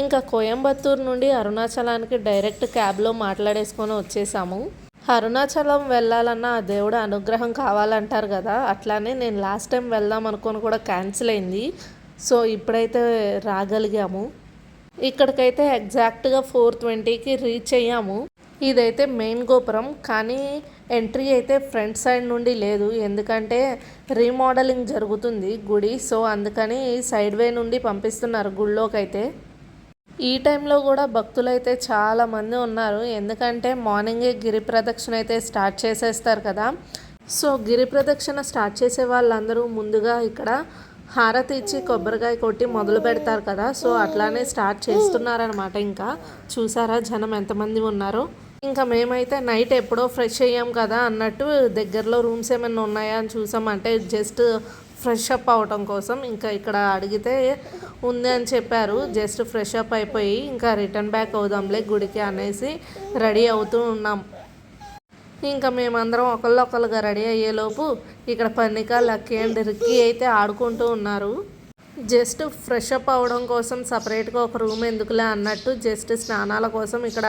ఇంకా కోయంబత్తూరు నుండి అరుణాచలానికి డైరెక్ట్ క్యాబ్లో మాట్లాడేసుకొని వచ్చేసాము. అరుణాచలం వెళ్ళాలన్న ఆ దేవుడు అనుగ్రహం కావాలంటారు కదా అట్లానే నేను లాస్ట్ టైం వెళ్దాం అనుకొని కూడా క్యాన్సిల్ అయింది. సో ఇప్పుడైతే రాగలిగాము. ఇక్కడికైతే ఎగ్జాక్ట్గా ఫోర్ ట్వంటీకి రీచ్ అయ్యాము. ఇదైతే మెయిన్ గోపురం కానీ ఎంట్రీ అయితే ఫ్రంట్ సైడ్ నుండి లేదు. ఎందుకంటే రీమోడలింగ్ జరుగుతుంది గుడి సో అందుకని సైడ్ వే నుండి పంపిస్తున్నారు గుళ్ళోకైతే. అయితే ఈ టైంలో కూడా భక్తులు అయితే చాలా మంది ఉన్నారు. ఎందుకంటే మార్నింగే గిరి ప్రదక్షిణ అయితే స్టార్ట్ చేసేస్తారు కదా. సో గిరి ప్రదక్షిణ స్టార్ట్ చేసే వాళ్ళందరూ ముందుగా ఇక్కడ హారతి ఇచ్చి కొబ్బరికాయ కొట్టి మొదలు పెడతారు కదా. సో అట్లానే స్టార్ట్ చేస్తున్నారనమాట ఇంకా. చూసారా జనం ఎంతమంది ఉన్నారో? ఇంకా మేమైతే నైట్ ఎప్పుడో ఫ్రెష్ అయ్యాం కదా అన్నట్టు దగ్గరలో రూమ్స్ ఏమైనా ఉన్నాయా అని చూసాం. అంటే జస్ట్ ఫ్రెష్ అప్ అవ్వటం కోసం ఇంకా ఇక్కడ అడిగితే ఉంది అని చెప్పారు. జస్ట్ ఫ్రెష్ అప్ అయిపోయి ఇంకా రిటర్న్ బ్యాక్ అవుదాంలే గుడికి అనేసి రెడీ అవుతూ ఉన్నాం. ఇంకా మేమందరం ఒకళ్ళొకళ్ళుగా రెడీ అయ్యేలోపు ఇక్కడ పన్నిక లక్కీ అండ్ రిక్కీ అయితే ఆడుకుంటూ ఉన్నారు. జస్ట్ ఫ్రెష్ అప్ అవడం కోసం సపరేట్గా ఒక రూమ్ ఎందుకులే అన్నట్టు జస్ట్ స్నానాల కోసం ఇక్కడ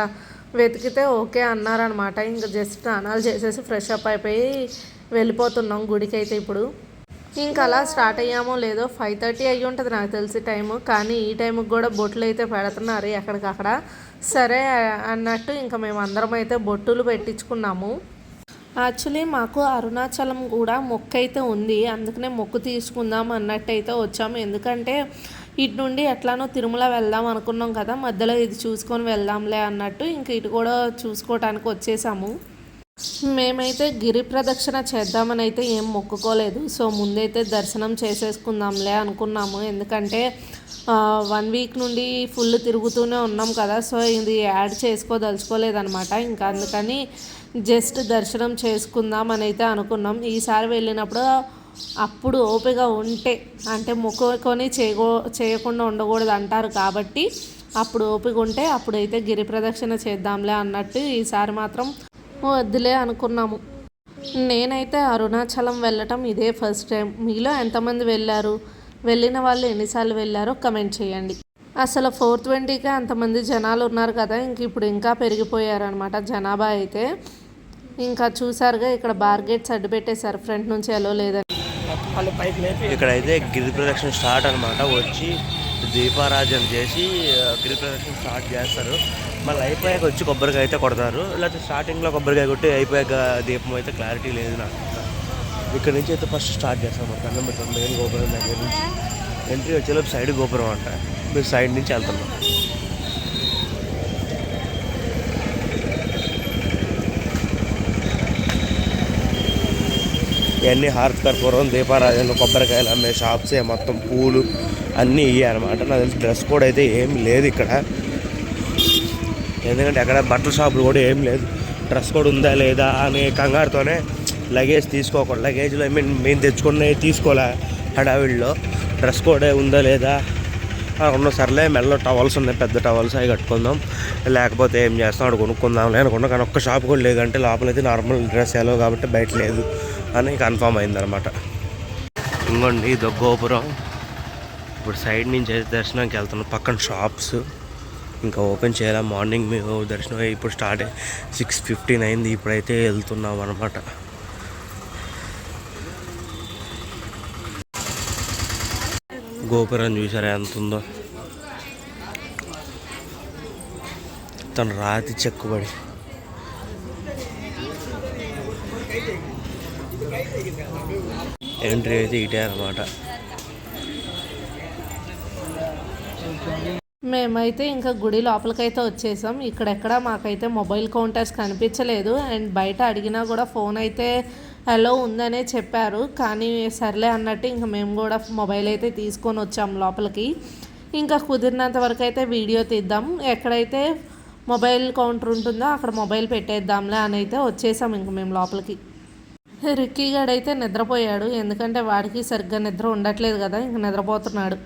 వెతికితే ఓకే అన్నారనమాట ఇంకా జస్ట్ స్నానాలు చేసేసి ఫ్రెష్ అప్ అయిపోయి వెళ్ళిపోతున్నాం గుడికి అయితే ఇప్పుడు. ఇంకా అలా స్టార్ట్ అయ్యామో లేదో ఫైవ్ థర్టీ అయ్యి ఉంటుంది నాకు తెలిసి టైము. కానీ ఈ టైంకి కూడా బొట్లు అయితే పెడుతున్నారు ఎక్కడికక్కడ. సరే అన్నట్టు ఇంకా మేము అందరం అయితే బొట్టులు పెట్టించుకున్నాము. యాక్చువల్లీ మాకు అరుణాచలం కూడా మొక్క అయితే ఉంది. అందుకనే మొక్కు తీసుకుందాం అన్నట్టు అయితే వచ్చాము. ఎందుకంటే ఇటు నుండి ఎట్లానో తిరుమల వెళ్దాం అనుకున్నాం కదా మధ్యలో ఇది చూసుకొని వెళ్దాంలే అన్నట్టు ఇంక ఇటు కూడా చూసుకోవటానికి వచ్చేసాము. మేమైతే గిరి ప్రదక్షిణ చేద్దామని అయితే ఏం మొక్కుకోలేదు. సో ముందైతే దర్శనం చేసేసుకుందాంలే అనుకున్నాము. ఎందుకంటే వన్ వీక్ నుండి ఫుల్ తిరుగుతూనే ఉన్నాం కదా. సో ఇది యాడ్ చేసుకోదలుచుకోలేదనమాట ఇంకా అందుకని జస్ట్ దర్శనం చేసుకుందాం అని అయితే అనుకున్నాం. ఈసారి వెళ్ళినప్పుడు అప్పుడు ఓపిక ఉంటే అంటే మొక్కుకొని చేయకో చేయకుండా ఉండకూడదు అంటారు కాబట్టి అప్పుడు ఓపిక ఉంటే అప్పుడైతే గిరి ప్రదక్షిణ చేద్దాంలే అన్నట్టు ఈసారి మాత్రం వద్దులే అనుకున్నాము. నేనైతే అరుణాచలం వెళ్ళటం ఇదే ఫస్ట్ టైం. మీలో ఎంతమంది వెళ్ళారు? వెళ్ళిన వాళ్ళు ఎన్నిసార్లు వెళ్ళారో కమెంట్ చేయండి. అసలు ఫోర్ ట్వంటీకే అంతమంది జనాలు ఉన్నారు కదా ఇంక ఇప్పుడు ఇంకా పెరిగిపోయారనమాట జనాభా అయితే. ఇంకా చూసారుగా ఇక్కడ బార్గేట్స్ అడ్డు పెట్టేశారు. ఫ్రంట్ నుంచి ఎలా లేదని. ఇక్కడైతే గిరి ప్రదక్షిణ స్టార్ట్ అనమాట వచ్చి దీపారాజన చేసి గిరి ప్రదక్షిణ స్టార్ట్ చేస్తారు. మళ్ళీ అయిపోయాక వచ్చి కొబ్బరికాయ అయితే కొడతారు. లేకపోతే స్టార్టింగ్లో కొబ్బరికాయ కొట్టి అయిపోయాక దీపం అయితే క్లారిటీ లేదు నాకు. ఇక్కడ నుంచి అయితే ఫస్ట్ స్టార్ట్ చేస్తాం మన కన్నం పెట్టాం మెయిన్ గోపురం దగ్గర నుంచి ఎంట్రీ వచ్చేలోపు సైడ్ గోపురం అంట. మీరు సైడ్ నుంచి వెళ్తున్నాం ఇవన్నీ హారతి కర్పూరం దీపారాజనలు కొబ్బరికాయలు అమ్మే షాప్సే మొత్తం పూలు అన్నీ ఇవి అనమాట నాకు తెలిసి డ్రెస్ కోడ్ అయితే ఏం లేదు ఇక్కడ. ఎందుకంటే అక్కడ బట్టల షాపులు కూడా ఏం లేదు. డ్రెస్ కోడ్ ఉందా లేదా అనే కంగారుతోనే లగేజ్ తీసుకోకూడదు లగేజ్లో ఐ మీన్ మేము తెచ్చుకున్నవి తీసుకోలే హడావిడిలో. డ్రెస్ కోడ్ ఉందా లేదా ఆ, ఉన్న సర్లే మెల్ల టవల్స్ ఉన్నాయి పెద్ద టవల్స్ అవి కట్టుకుందాం. లేకపోతే ఏం చేస్తాం అక్కడ కొనుక్కుందాంలే అనుకున్నా కానీ ఒక్క షాప్ కూడా లేదంటే లోపలైతే నార్మల్ డ్రెస్ ఎలా కాబట్టి బయట లేదు అని కన్ఫామ్ అయిందనమాట ఇంకోండి ఇది ఒక గోపురం. ఇప్పుడు సైడ్ నుంచి అయితే దర్శనానికి వెళ్తున్నాం పక్కన షాప్స్. ఇంకా ఓపెన్ చేయాలి? మార్నింగ్ మేము దర్శనం అయ్యి ఇప్పుడు స్టార్ట్ సిక్స్ ఫిఫ్టీన్ అయింది ఇప్పుడైతే వెళ్తున్నాం అనమాట గోపురం చూసారా ఎంత ఉందో తను రాతి చెక్కుబడి. ఎంట్రీ అయితే ఇటే అనమాట మేమైతే ఇంకా గుడి లోపలికైతే వచ్చేసాం. ఇక్కడెక్కడ మాకైతే మొబైల్ కౌంటర్స్ కనిపించలేదు. అండ్ బయట అడిగినా కూడా ఫోన్ అయితే హలో ఉందనే చెప్పారు. కానీ సర్లే అన్నట్టు ఇంకా మేము కూడా మొబైల్ అయితే తీసుకొని వచ్చాం లోపలికి. ఇంకా కుదిరినంత వరకు అయితే వీడియో తీద్దాం. ఎక్కడైతే మొబైల్ కౌంటర్ ఉంటుందో అక్కడ మొబైల్ పెట్టేద్దాంలే అని అయితే వచ్చేసాం ఇంక మేము లోపలికి. రిక్కీ గడైతే నిద్రపోయాడు. ఎందుకంటే వాడికి సరిగ్గా నిద్ర ఉండట్లేదు కదా ఇంక నిద్రపోతున్నాడు.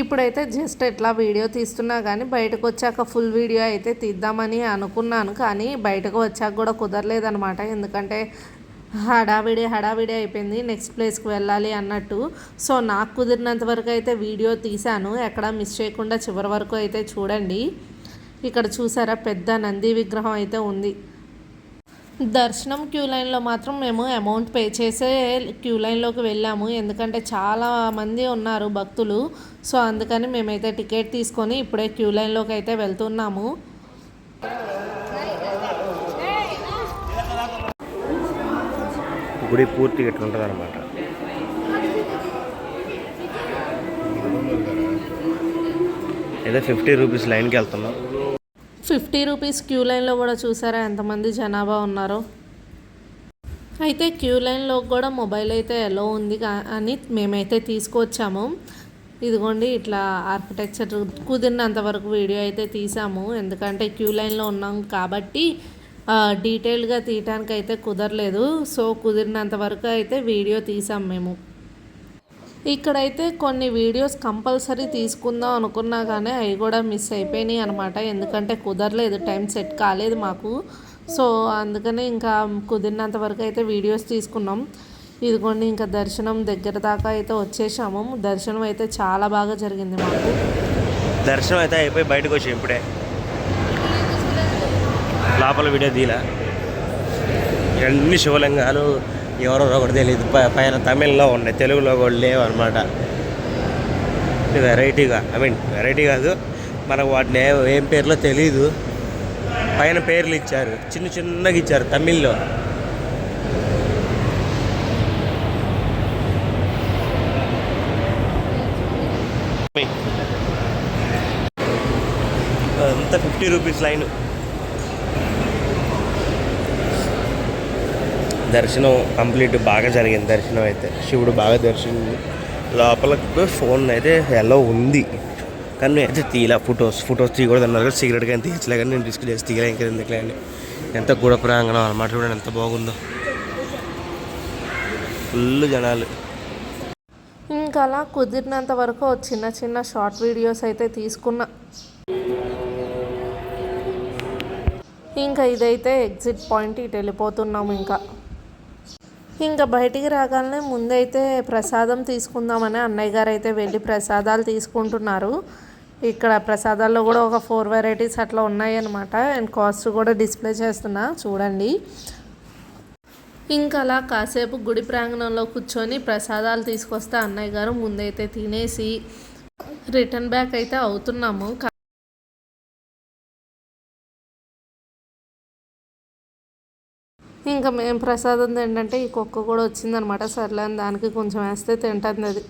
ఇప్పుడైతే జస్ట్ ఎట్లా వీడియో తీస్తున్నా కానీ బయటకు వచ్చాక ఫుల్ వీడియో అయితే తీద్దామని అనుకున్నాను కానీ బయటకు వచ్చాక కూడా కుదరలేదనమాట ఎందుకంటే హడావిడి హడావిడి అయిపోయింది. నెక్స్ట్ ప్లేస్కి వెళ్ళాలి అన్నట్టు. సో నాకు కుదిరినంత వరకు అయితే వీడియో తీశాను. ఎక్కడ మిస్ చేయకుండా చివరి వరకు అయితే చూడండి. ఇక్కడ చూసారా? పెద్ద నంది విగ్రహం అయితే ఉంది. దర్శనం క్యూ లైన్లో మాత్రం మేము అమౌంట్ పే చేసే క్యూ లైన్లోకి వెళ్ళాము. ఎందుకంటే చాలా మంది ఉన్నారు భక్తులు. సో అందుకని మేమైతే టికెట్ తీసుకొని ఇప్పుడే క్యూ లైన్లోకి అయితే వెళ్తున్నాము. గుడి పూర్తిగా ఇట్లా ఉంటుంది అనమాట ఏదో ఫిఫ్టీ రూపీస్ లైన్కి వెళ్తున్నాం. ఫిఫ్టీ రూపీస్ క్యూ లైన్లో కూడా చూసారా ఎంతమంది జనాభా ఉన్నారో? అయితే క్యూ లైన్లో కూడా మొబైల్ అయితే ఎలా ఉంది అని మేమైతే తీసుకొచ్చాము. ఇదిగోండి ఇట్లా ఆర్కిటెక్చర్ కుదిరినంత వరకు వీడియో అయితే తీసాము. ఎందుకంటే క్యూ లైన్లో ఉన్నాం కాబట్టి డీటెయిల్గా తీయటానికి అయితే కుదరలేదు. సో కుదిరినంత వరకు అయితే వీడియో తీసాం మేము. ఇక్కడైతే కొన్ని వీడియోస్ కంపల్సరీ తీసుకుందాం అనుకున్నా కానీ అవి కూడా మిస్ అయిపోయినాయి అనమాట ఎందుకంటే కుదరలేదు టైం సెట్ కాలేదు మాకు. సో అందుకనే ఇంకా కుదిరినంత వరకు అయితే వీడియోస్ తీసుకున్నాం. ఇదిగోండి ఇంకా దర్శనం దగ్గర దాకా అయితే వచ్చేసాము. దర్శనం అయితే చాలా బాగా జరిగింది మాకు. దర్శనం అయితే అయిపోయి బయటకు వచ్చి ఇప్పుడే. లోపల వీడియో దీలా ఇవన్నీ శివలింగాలు ఎవరో ఒకటి తెలియదు పైన తమిళ్ళో ఉన్నాయి తెలుగులో కూడా లేవు అనమాట వెరైటీగా ఐ మీన్ వెరైటీ కాదు మనకు వాటిని ఏ- ఏం పేర్లో తెలియదు పైన పేర్లు ఇచ్చారు చిన్న చిన్నగా ఇచ్చారు తమిళ్ళో. అంతా ఫిఫ్టీ రూపీస్ లైన్. దర్శనం కంప్లీట్ బాగా జరిగింది. దర్శనం అయితే శివుడు బాగా దర్శనం లోపలకు ఫోన్ అయితే ఎలా ఉంది? కానీ నేను అయితే తీయలే. ఫొటోస్ ఫొటోస్ తీయకూడదు అన్నారు కదా సిగరెట్ కానీ తీయచ్చలే కానీ నేను రిస్క్ చేసి తీయలే ఇంకా ఎందుకులే అండి ఎంత గుడ ప్రాంగణం అనమాట చూడండి ఎంత బాగుందో. ఫుల్ జనాలు. ఇంకా అలా కుదిరినంత వరకు చిన్న చిన్న షార్ట్ వీడియోస్ అయితే తీసుకున్నా. ఇంకా ఇదైతే ఎగ్జిట్ పాయింట్ ఇటు వెళ్ళిపోతున్నాము ఇంకా. ఇంకా బయటికి రాగానే ముందైతే ప్రసాదం తీసుకుందామని అన్నయ్య గారు అయితే వెళ్ళి ప్రసాదాలు తీసుకుంటున్నారు. ఇక్కడ ప్రసాదాల్లో కూడా ఒక ఫోర్ వెరైటీస్ అట్లా ఉన్నాయి అనమాట అండ్ కాస్ట్ కూడా డిస్ప్లే చేస్తున్నా. చూడండి. ఇంకా అలా కాసేపు గుడి ప్రాంగణంలో కూర్చొని ప్రసాదాలు తీసుకొస్తే అన్నయ్య గారు ముందైతే తినేసి రిటర్న్ బ్యాక్ అయితే అవుతున్నాము. ఇంకా మేము ప్రసాదం ఏంటంటే ఈ కుక్క కూడా వచ్చిందనమాట. సర్లే అని దానికి కొంచెం వేస్తే తింటుంది అది.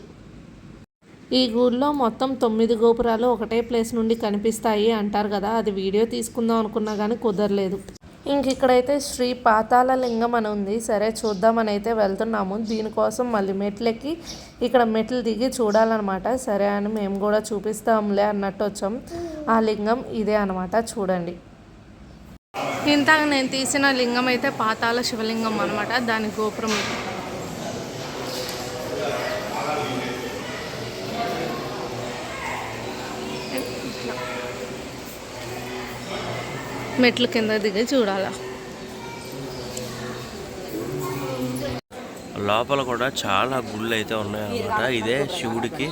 ఈ గుడిలో మొత్తం తొమ్మిది గోపురాలు ఒకటే ప్లేస్ నుండి కనిపిస్తాయి అంటారు కదా. అది వీడియో తీసుకుందాం అనుకున్నా కానీ కుదరలేదు. ఇంక ఇక్కడైతే శ్రీ పాతాళ లింగం అని ఉంది. సరే చూద్దామని అయితే వెళ్తున్నాము. దీనికోసం మళ్ళీ మెట్లెక్కి ఇక్కడ మెట్లు దిగి చూడాలన్నమాట సరే అని మేము కూడా చూపిస్తాంలే అన్నట్టు వచ్చాం. ఆ లింగం ఇదే అనమాట చూడండి. ఇంతకు నేను తీసిన లింగం అయితే పాతాల శివలింగం అనమాట దాని గోపురం మెట్లు మెట్ల కింద దిగి చూడాల. లోపల కూడా చాలా గుళ్ళు అయితే ఉన్నాయన్నమాట. ఇదే శివుడికి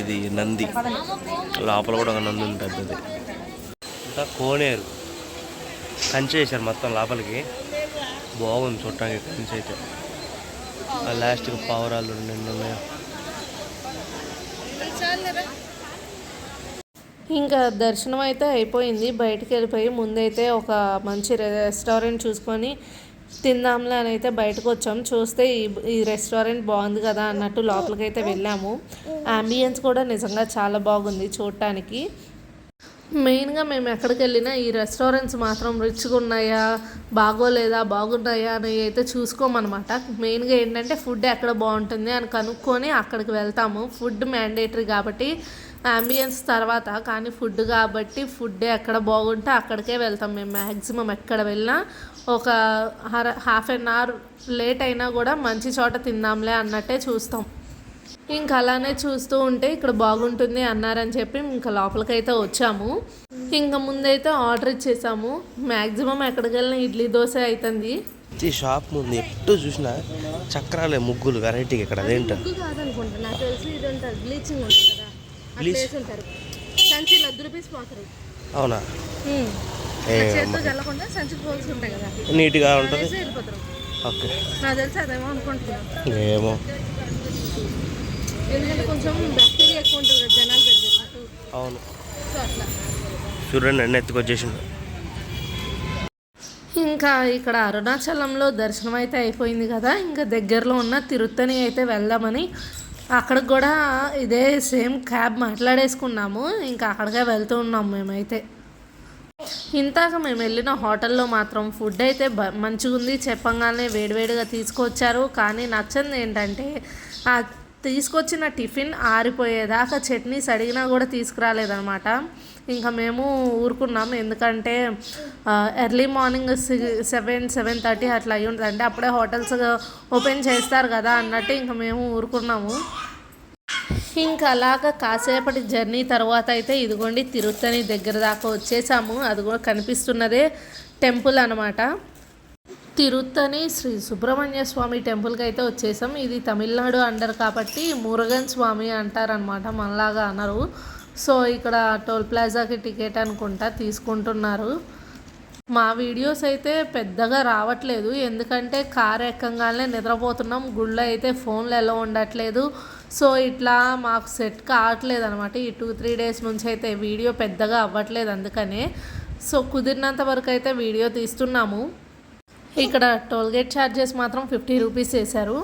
ఇది నంది. లోపల కూడా ఒక నంది ఉంటుంది పెద్దది ఇంకా కోనేరు. కంచె వేశారు మొత్తం లోపలికి. బాగుంది చూడటానికి కంచె అయితే. ఆ లాస్ట్కి పావురాలు రెండు ఉన్నాయి. ఇంకా దర్శనం అయితే అయిపోయింది. బయటికి వెళ్ళిపోయి ముందైతే ఒక మంచి రెస్టారెంట్ చూసుకొని తిందాంలే అని అయితే బయటకు వచ్చాం. చూస్తే ఈ ఈ రెస్టారెంట్ బాగుంది కదా అన్నట్టు లోపలికి అయితే వెళ్ళాము. అంబియన్స్ కూడా నిజంగా చాలా బాగుంది చూడటానికి. మెయిన్గా మేము ఎక్కడికి వెళ్ళినా ఈ రెస్టారెంట్స్ మాత్రం రిచ్గా ఉన్నాయా బాగోలేదా బాగున్నాయా అని అయితే చూసుకోమన్నమాట. మెయిన్గా ఏంటంటే ఫుడ్ ఎక్కడ బాగుంటుంది అని కనుక్కొని అక్కడికి వెళ్తాము. ఫుడ్ మ్యాండేటరీ కాబట్టి అంబియన్స్ తర్వాత కానీ ఫుడ్ కాబట్టి ఫుడ్ ఎక్కడ బాగుంటే అక్కడికే వెళ్తాం మేము మ్యాక్సిమం ఎక్కడ వెళ్ళినా. ఒక హర హాఫ్ అన్ అవర్ లేట్ అయినా కూడా మంచి చోట తిందాంలే అన్నట్టే చూస్తాం. ఇంకా అలానే చూస్తూ ఉంటే ఇక్కడ బాగుంటుంది అన్నారని చెప్పి ఇంకా లోపలికైతే వచ్చాము. ఇంకా ముందైతే ఆర్డర్ ఇచ్చేసాము. మ్యాక్సిమం ఎక్కడికి వెళ్ళిన ఇడ్లీ దోశ అవుతుంది ఈ షాప్ ముందు ఎటు చూసినా చక్రాలే ముగ్గులు వెరైటీగా ఇక్కడ అదేంటో. కాదనుకుంటా. నాకు తెలిసి ఇది ఉంటుంది బ్లీచింగ్ ఉంటుంది కదా. ఉంటారు. పోతారు. అవునా? చేతితో చల్లకుండా సంచి పోల్సి ఉంటాయి కదా. నీట్గా ఉంటుంది? ఓకే. నాకు తెలిసి అదేమో అనుకుంటున్నాను ఏమో. ఎందుకంటే కొంచెం బ్యాక్టీరియా ఎక్కువ ఉంటుంది కదా జనాలు పెరిగేటట్టు అవును. సో అట్లా. చూడండి అన్నీ ఎత్తుకొచ్చేసిండు. ఇంకా ఇక్కడ అరుణాచలంలో దర్శనం అయితే అయిపోయింది కదా. ఇంకా దగ్గరలో ఉన్న తిరుత్తని అయితే వెళ్దామని అక్కడికి కూడా ఇదే సేమ్ క్యాబ్ మాట్లాడేసుకున్నాము. ఇంకా అక్కడికే వెళ్తూ ఉన్నాము మేమైతే. ఇంతాక మేము వెళ్ళిన హోటల్లో మాత్రం ఫుడ్ అయితే బ మంచిగా ఉంది చెప్పంగానే వేడివేడిగా తీసుకొచ్చారు. కానీ నచ్చంది ఏంటంటే ఆ తీసుకొచ్చిన టిఫిన్ ఆరిపోయేదాకా చట్నీస్ అడిగినా కూడా తీసుకురాలేదన్నమాట. ఇంకా మేము ఊరుకున్నాం. ఎందుకంటే early morning seven seven thirty అట్లా అయ్యి ఉంటుంది. అంటే అప్పుడే హోటల్స్ ఓపెన్ చేస్తారు కదా అన్నట్టు ఇంకా మేము ఊరుకున్నాము. ఇంకా అలాగా కాసేపటి జర్నీ తర్వాత అయితే ఇదిగోండి తిరుత్తని దగ్గర దాకా వచ్చేసాము. అది కూడా కనిపిస్తున్నదే టెంపుల్ అనమాట తిరుత్తని శ్రీ సుబ్రహ్మణ్య స్వామి టెంపుల్కి అయితే వచ్చేసాం. ఇది తమిళనాడు అండర్ కాబట్టి మురుగన్ స్వామి అంటారనమాట మనలాగా అనరు. సో ఇక్కడ టోల్ ప్లాజాకి టికెట్ అనుకుంటా తీసుకుంటున్నారు. మా వీడియోస్ అయితే పెద్దగా రావట్లేదు. ఎందుకంటే కార్ ఎక్కంగానే నిద్రపోతున్నాం. గుళ్ళో అయితే ఫోన్లు ఎలా ఉండట్లేదు. సో ఇట్లా మాకు సెట్ కావట్లేదు అనమాట ఈ టూ త్రీ డేస్ నుంచి అయితే వీడియో పెద్దగా అవ్వట్లేదు అందుకనే. సో కుదిరినంత వరకు అయితే వీడియో తీస్తున్నాము. ఇక్కడ టోల్గేట్ ఛార్జెస్ మాత్రం ఫిఫ్టీ రూపీస్ వేశారు.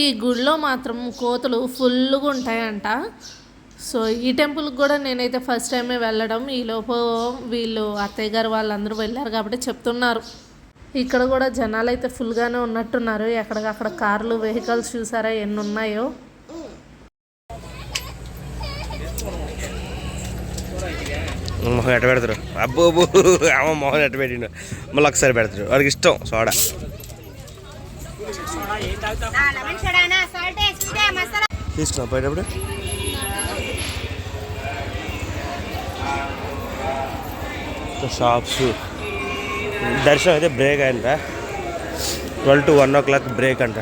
ఈ గుడిలో మాత్రం కోతులు ఫుల్గా ఉంటాయంట. సో ఈ టెంపుల్కి కూడా నేనైతే ఫస్ట్ టైమే వెళ్ళడం. ఈలోపు వీళ్ళు అత్తయ్య గారు వాళ్ళందరూ వెళ్ళారు కాబట్టి చెప్తున్నారు. ఇక్కడ కూడా జనాలు అయితే ఫుల్గానే ఉన్నట్టున్నారు. ఎక్కడికక్కడ కార్లు వెహికల్స్ చూసారా ఎన్ని ఉన్నాయో. మొహం ఎట్ట పెడతారు? అబ్బో అమ్మ మొహం ఎట్ట పెట్టిండు? మళ్ళీ ఒకసారి పెడతారు. వాడికి ఇష్టం సోడా. తీసుకున్నా పోయేటప్పుడు? షాప్స్ దర్శనం అయితే బ్రేక్ అయిందా twelve to one o'clock break అంట.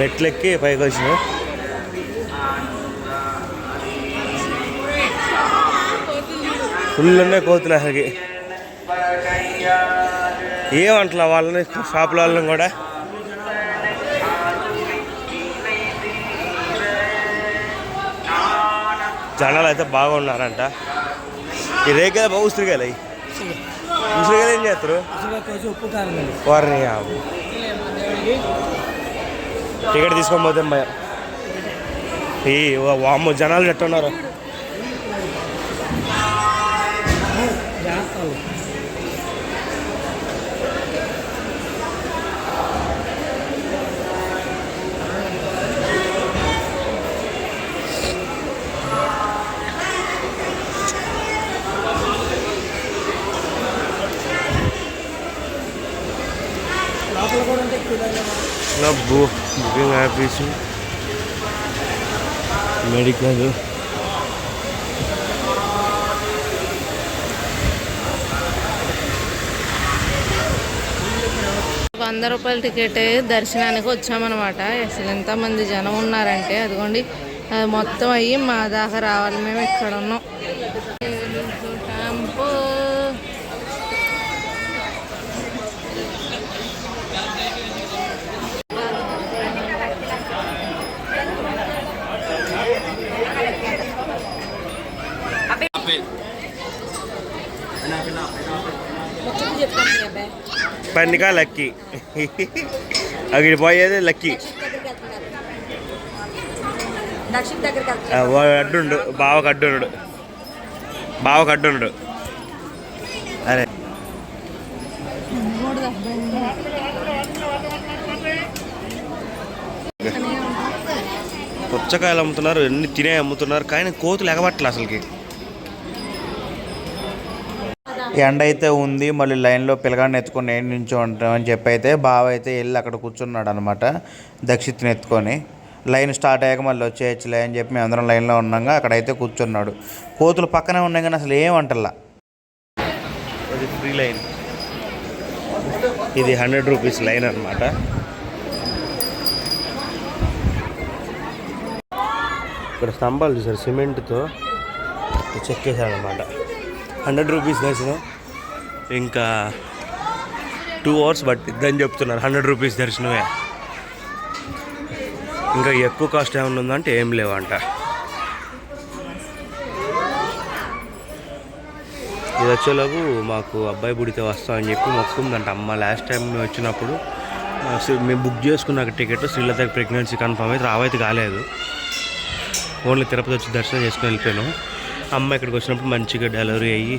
మెట్లెక్కి పైకి వచ్చినాం ఫుల్ ఉన్నాయి కోతులు అసలుకి. ఏమంటున్నా వాళ్ళని షాపుల వాళ్ళని కూడా? జనాలు అయితే బాగున్నారంట. ఈ రేఖలు బాగా ఉసిరికాయలు అవి ఉసిరికాయలు ఏం చేస్తారు? వారిని. టికెట్ తీసుకొని పోతే భయ. ఈ వామ్మ జనాలు ఎట్టున్నారు నా బు కావచ్చు మెడికల్ వంద రూపాయల టికెట్ దర్శనానికి వచ్చామన్నమాట. అసలు ఎంతమంది జనం ఉన్నారంటే అదిగోండి అది మొత్తం అయ్యి మా దాకా రావాలి. మేము ఇక్కడ ఉన్నాం? పన్నిక లక్కీ. అక్కడికి పోయేది లక్కీ. అడ్డుండు. బావకు అడ్డున్నాడు. బావకు అడ్డున్నాడు. అరే. పుచ్చకాయలు అమ్ముతున్నారు ఎన్ని తినే అమ్ముతున్నారు కానీ కోతులు ఎగబట్టలే అసలుకి. ఎండ అయితే ఉంది మళ్ళీ లైన్లో పిల్లగాడిని ఎత్తుకొని నేను నుంచో ఉంటాం అని చెప్పి అయితే బావ అయితే వెళ్ళి అక్కడ కూర్చున్నాడు అనమాట దక్షిత్ని ఎత్తుకొని. లైన్ స్టార్ట్ అయ్యాక మళ్ళీ వచ్చేయచ్చులే అని చెప్పి మేము అందరం లైన్లో ఉన్నాగా అక్కడైతే కూర్చున్నాడు. కోతులు పక్కనే ఉన్నాయి కానీ అసలు ఏం అంటల్లా ఫ్రీ లైన్. ఇది హండ్రెడ్ రూపీస్ లైన్ అనమాట ఇక్కడ స్తంభాలు చూసారు సిమెంట్తో చెక్కేశాడు అనమాట హండ్రెడ్ రూపీస్ దర్శనం ఇంకా టూ అవర్స్ పట్టిద్దని చెప్తున్నారు హండ్రెడ్ రూపీస్ దర్శనమే. ఇంకా ఎక్కువ కాస్ట్ ఏమైనా ఉందంటే ఏం లేవంట. ఇది వచ్చేలోపు మాకు అబ్బాయి పుడితే వస్తామని చెప్పి మొక్కుందంట అమ్మ లాస్ట్ టైం మేము వచ్చినప్పుడు మేము బుక్ చేసుకున్న టికెట్ శ్రీలత ప్రెగ్నెన్సీ కన్ఫర్మ్ అయితే రావైతే కాలేదు. ఓన్లీ తిరుపతి వచ్చి దర్శనం చేసుకుని వెళ్ళిపోయాను. అమ్మ ఇక్కడికి వచ్చినప్పుడు మంచిగా డెలివరీ అయ్యి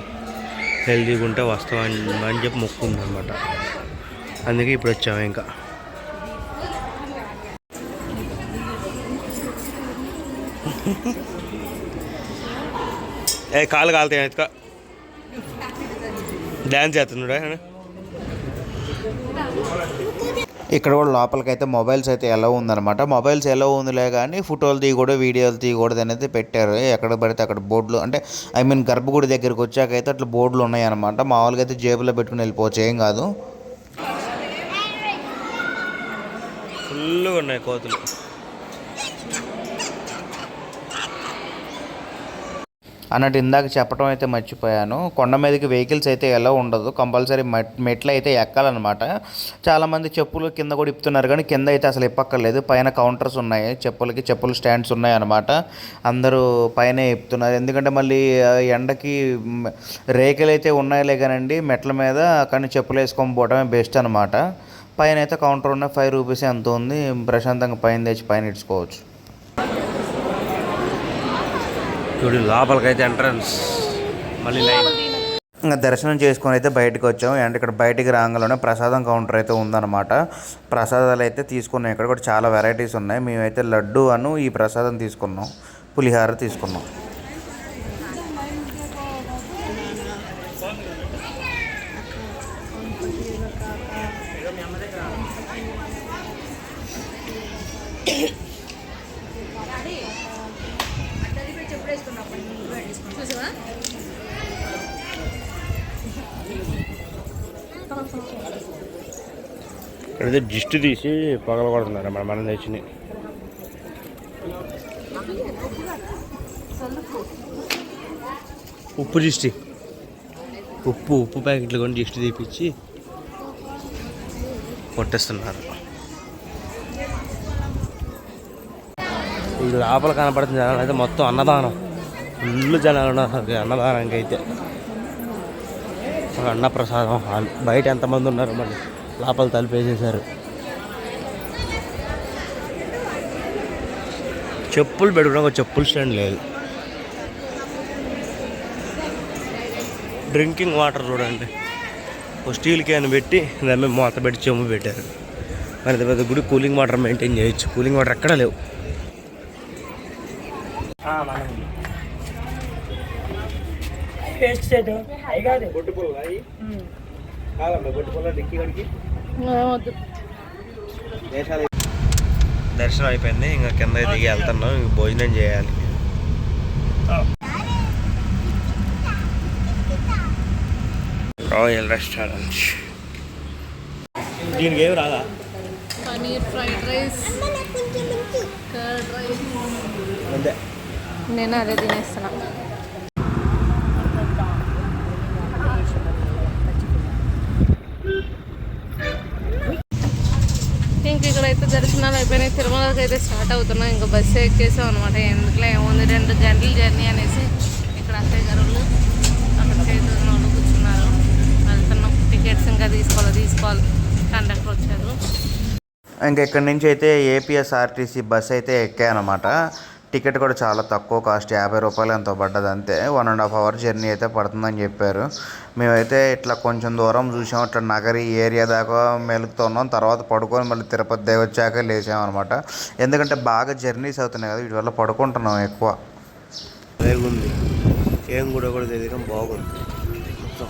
హెల్తీగా ఉంటే వస్తామని అని చెప్పి మొక్కుందనమాట అందుకే ఇప్పుడు వచ్చాము ఇంకా. ఏ కాలు కాలుతాయి ఎత్తుక డ్యాన్స్ చేస్తున్నాడు? ఇక్కడ కూడా లోపలికైతే మొబైల్స్ అయితే ఎలా ఉందన్నమాట. మొబైల్స్ ఎలా ఉందిలే కానీ ఫోటోలు తీయకూడదు వీడియోలు తీయకూడదు అనేది పెట్టారు. ఎక్కడ పడితే అక్కడ బోర్డులు అంటే ఐ మీన్ గర్భగుడి దగ్గరికి వచ్చాక అయితే అట్లా బోర్డులు ఉన్నాయన్నమాట. మామూలుగా అయితే జేబులో పెట్టుకుని వెళ్ళిపోవచ్చు ఏం కాదు. ఫుల్గా ఉన్నాయి కోతులు. అన్నట్టు ఇందాక చెప్పడం అయితే మర్చిపోయాను. కొండ మీదకి వెహికల్స్ అయితే ఎలా ఉండదు. కంపల్సరీ మెట్ మెట్లు అయితే ఎక్కాలన్నమాట. చాలామంది చెప్పులు కింద కూడా ఇప్పుతున్నారు కానీ కింద అయితే అసలు ఇప్పక్కర్లేదు. పైన కౌంటర్స్ ఉన్నాయి. చెప్పులకి చెప్పులు స్టాండ్స్ ఉన్నాయి అన్నమాట అందరూ పైన ఇప్పుతున్నారు. ఎందుకంటే మళ్ళీ ఎండకి మ్, రేకులు అయితే ఉన్నాయిలే కానండి. మెట్ల మీద కానీ చెప్పులు వేసుకొని పోవడమే బెస్ట్ అనమాట పైన అయితే కౌంటర్ ఉన్న ఫైవ్ రూపీస్ ఎంత ఉంది ప్రశాంతంగా పైన తెచ్చి పైన ఇచ్చుకోవచ్చు. చూడు లోపలికైతే ఎంట్రన్స్ మళ్ళీ లైన్ ఇంకా దర్శనం చేసుకొని అయితే బయటకు వచ్చాం అండ్ ఇక్కడ బయటికి రాగానే ప్రసాదం కౌంటర్ అయితే ఉందన్నమాట. ప్రసాదాలు అయితే తీసుకున్నాం. ఇక్కడ కూడా చాలా వెరైటీస్ ఉన్నాయి. మేమైతే లడ్డు అను ఈ ప్రసాదం తీసుకున్నాం. పులిహార తీసుకున్నాం. ఇక్కడైతే జిస్ట్ తీసి పగల కొడుతున్నారు మన మనం తెచ్చిన ఉప్పు జిస్టి. ఉప్పు ఉప్పు ప్యాకెట్లు కొని జిస్ట్ తీపిచ్చి కొట్టేస్తున్నారు. ఈ లోపల కనపడుతున్న జనాలు అయితే మొత్తం అన్నదానం. ఫుల్ జనాలు ఉన్నారు అన్నదానానికి అయితే అన్నప్రసాదం హాల్. బయట ఎంతమంది ఉన్నారు మళ్ళీ? లోపల తలుపేసేసారు చెప్పులు పెట్టుకోవడం ఒక చెప్పులు స్టాండ్ లేదు. డ్రింకింగ్ వాటర్ చూడండి. ఒక స్టీల్ క్యాన్ పెట్టి దాని మీద మూత పెట్టి చెమ్ము పెట్టారు. మరి పెద్ద గుడి కూలింగ్ వాటర్ మెయింటైన్ చేయొచ్చు. కూలింగ్ వాటర్ ఎక్కడా లేవు. దర్శనం అయిపోయింది ఇంకా కింద దిగి వెళ్తున్నాం ఇంక భోజనం చేయాలి. Royal restaurant. దీనికి ఏమి రాదా? Paneer fried rice curd rice. అంతే. నేను అదే తినేస్తున్నా. ఇంక ఇక్కడైతే దర్శనాలు అయిపోయినాయి. తిరుమలకి అయితే స్టార్ట్ అవుతున్నాం ఇంకా బస్సు ఎక్కేసాం అనమాట ఎందుకులే ఏముంది? రెండు గంటల జర్నీ అనేసి ఇక్కడ అత్తయ్య గారు అక్కడ చేతున్న వాళ్ళు కూర్చున్నారు. వెళ్తున్నాం. టికెట్స్ ఇంకా తీసుకోవాలి తీసుకోవాలి. కండక్టర్ వచ్చారు. ఇంకా ఇక్కడి నుంచి అయితే ఏపీఎస్ఆర్టీసీ బస్ అయితే ఎక్కాయనమాట టికెట్ కూడా చాలా తక్కువ కాస్ట్ యాభై రూపాయలు ఎంతో పడ్డది అంతే. One and half hour journey అయితే పడుతుందని చెప్పారు. మేమైతే ఇట్లా కొంచెం దూరం చూసాం ఇట్లా నగరి ఏరియా దాకా మెలుగుతున్నాం తర్వాత పడుకొని మళ్ళీ తిరుపతి దేవచ్చాక లేచామన్నమాట ఎందుకంటే బాగా జర్నీస్ అవుతున్నాయి కదా వీటి వల్ల పడుకుంటున్నాం ఎక్కువ. ఉంది ఏం కూడా కూడా తెలియడం బాగుంది మొత్తం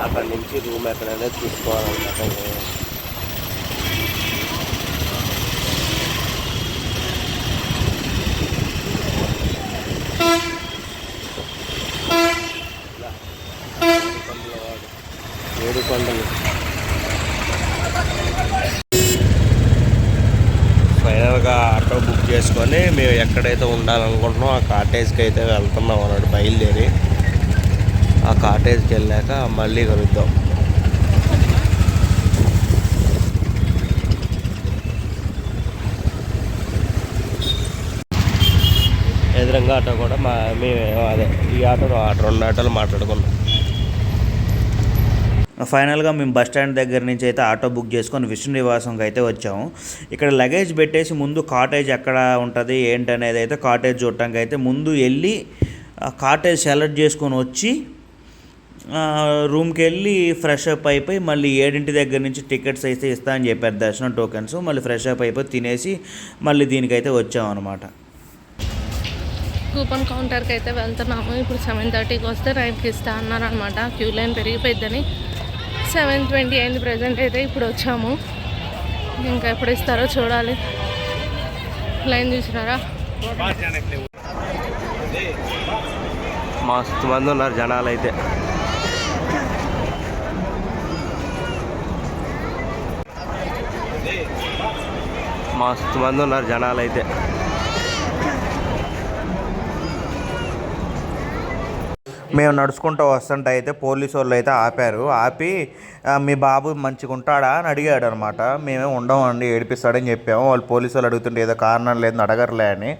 అక్కడి నుంచి ఎక్కడైనా చూసుకోవాలన్నమాట ఏడు కొండలు. ఫైనల్గా ఆటో బుక్ చేసుకొని మేము ఎక్కడైతే ఉండాలనుకుంటున్నాం ఆ కాటేజ్కి అయితే వెళ్తున్నాం అన్నాడు బయలుదేరి. ఆ కాటేజ్కి వెళ్ళాక మళ్ళీ కలుద్దాం. ఎదురంగా ఆటో కూడా మా మేము అదే ఈ ఆటో ఆ రెండు ఆటోలు మాట్లాడుకున్నాం. ఫైనల్గా మేము బస్ స్టాండ్ దగ్గర నుంచి అయితే ఆటో బుక్ చేసుకొని విష్ణు నివాసంకి అయితే వచ్చాము. ఇక్కడ లగేజ్ పెట్టేసి ముందు కాటేజ్ ఎక్కడ ఉంటుంది ఏంటనేది అయితే కాటేజ్ చూడటానికి అయితే ముందు వెళ్ళి కాటేజ్ సెలెక్ట్ చేసుకొని వచ్చి రూమ్కి వెళ్ళి ఫ్రెష్ అప్ అయిపోయి మళ్ళీ ఏడింటి దగ్గర నుంచి టికెట్స్ అయితే ఇస్తా అని చెప్పారు దర్శనం టోకెన్స్. మళ్ళీ ఫ్రెష్ అప్ అయిపోయి తినేసి మళ్ళీ దీనికైతే వచ్చామన్నమాట. కూపన్ కౌంటర్కి అయితే వెళ్తున్నాము. ఇప్పుడు సెవెన్ థర్టీకి వస్తే నైన్కి ఇస్తా అన్నారనమాట క్యూ లైన్ పెరిగిపోయిద్దని. సెవెన్ ట్వంటీ అయింది ప్రజెంట్ అయితే ఇప్పుడు వచ్చాము. ఇంకా ఎప్పుడు ఇస్తారో చూడాలి. లైన్ చూసినారా? మస్తు మంది ఉన్నారు జనాలు అయితే మస్తు మంది ఉన్నారు జనాలు అయితే మేము నడుచుకుంటూ వస్తుంటే అయితే పోలీసు వాళ్ళు అయితే ఆపారు. ఆపి మీ బాబు మంచిగా ఉంటాడా? అని అడిగాడు అనమాట మేమే ఉండమండి ఏడిపిస్తాడని చెప్పాము. వాళ్ళు పోలీసు వాళ్ళు అడుగుతుంటే ఏదో కారణం లేదని అడగరులే అని.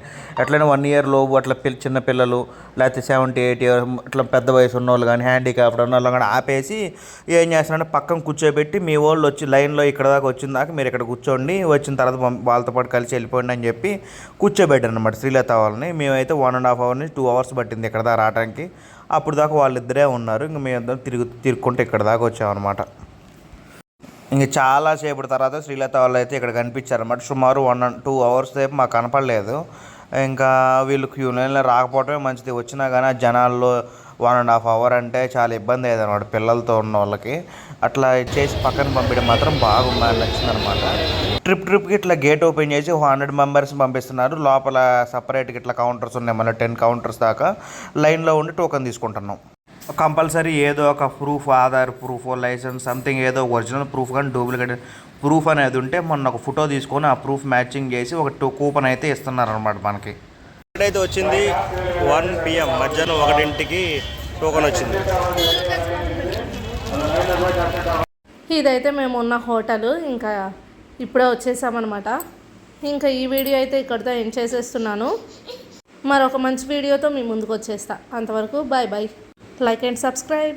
అట్లనే వన్ ఇయర్ లోపు అట్లా పిల్ల చిన్న పిల్లలు లేకపోతే సెవెంటీ ఎయిట్ ఇయర్ అట్లా పెద్ద వయసు ఉన్న వాళ్ళు కానీ హ్యాండిక్యాప్డ్ ఉన్న వాళ్ళు కానీ ఆపేసి ఏం చేస్తున్నారంటే పక్కన కూర్చోబెట్టి మీ వాళ్ళు వచ్చి లైన్లో ఇక్కడ దాకా వచ్చిన దాకా మీరు ఇక్కడ కూర్చోండి వచ్చిన తర్వాత వాళ్ళతో పాటు కలిసి వెళ్ళిపోండి అని చెప్పి కూర్చోబెట్టారు అనమాట శ్రీలత వాళ్ళని. మేమైతే వన్ అండ్ హాఫ్ అవర్ నుంచి టూ అవర్స్ పట్టింది ఇక్కడ దాకా రావడానికి అప్పుడు దాకా వాళ్ళిద్దరే ఉన్నారు. ఇంక మేమిద్దరం తిరుగు తిరుక్కుంటే ఇక్కడ దాకా వచ్చామన్నమాట ఇంక చాలాసేపు తర్వాత శ్రీలత వాళ్ళు అయితే ఇక్కడ కనిపించారు అనమాట సుమారు వన్ అండ్ టూ అవర్స్ సేపు మాకు కనపడలేదు. ఇంకా వీళ్ళు క్యూ లైన్లో రాకపోవటమే మంచిది. వచ్చినా కానీ ఆ జనాల్లో వన్ అండ్ హాఫ్ అవర్ అంటే చాలా ఇబ్బంది అయ్యేది అనమాట పిల్లలతో ఉన్న వాళ్ళకి. అట్లా చేసి పక్కన పంపించడం మాత్రం బాగుందని నచ్చిందనమాట ట్రిప్ ట్రిప్కి ఇట్లా గేట్ ఓపెన్ చేసి ఒక హండ్రెడ్ మెంబర్స్ పంపిస్తున్నారు. లోపల సపరేట్గా ఇట్లా కౌంటర్స్ ఉన్నాయి. మన టెన్ కౌంటర్స్ దాకా లైన్లో ఉండి టోకెన్ తీసుకుంటున్నాం. కంపల్సరీ ఏదో ఒక proof Aadhaar proof license something ఏదో ఒరిజినల్ ప్రూఫ్ కానీ డూప్లికేట్ ప్రూఫ్ అనేది ఉంటే మొన్న ఒక ఫోటో తీసుకొని ఆ ప్రూఫ్ మ్యాచింగ్ చేసి ఒక టూ కూపన్ అయితే ఇస్తున్నారు అనమాట మనకి. ఇక్కడైతే వచ్చింది వన్ పిఎం మధ్యాహ్నం ఒకటింటికి టోకెన్ వచ్చింది. ఇదైతే మేము ఉన్న హోటల్. ఇంకా ఇప్పుడే వచ్చేసామన్నమాట. ఇంకా ఈ వీడియో అయితే ఇక్కడితో ఎండ్ చేసేస్తున్నాను. మరొక మంచి వీడియోతో మీ ముందుకు వచ్చేస్తా. అంతవరకు bye bye like and subscribe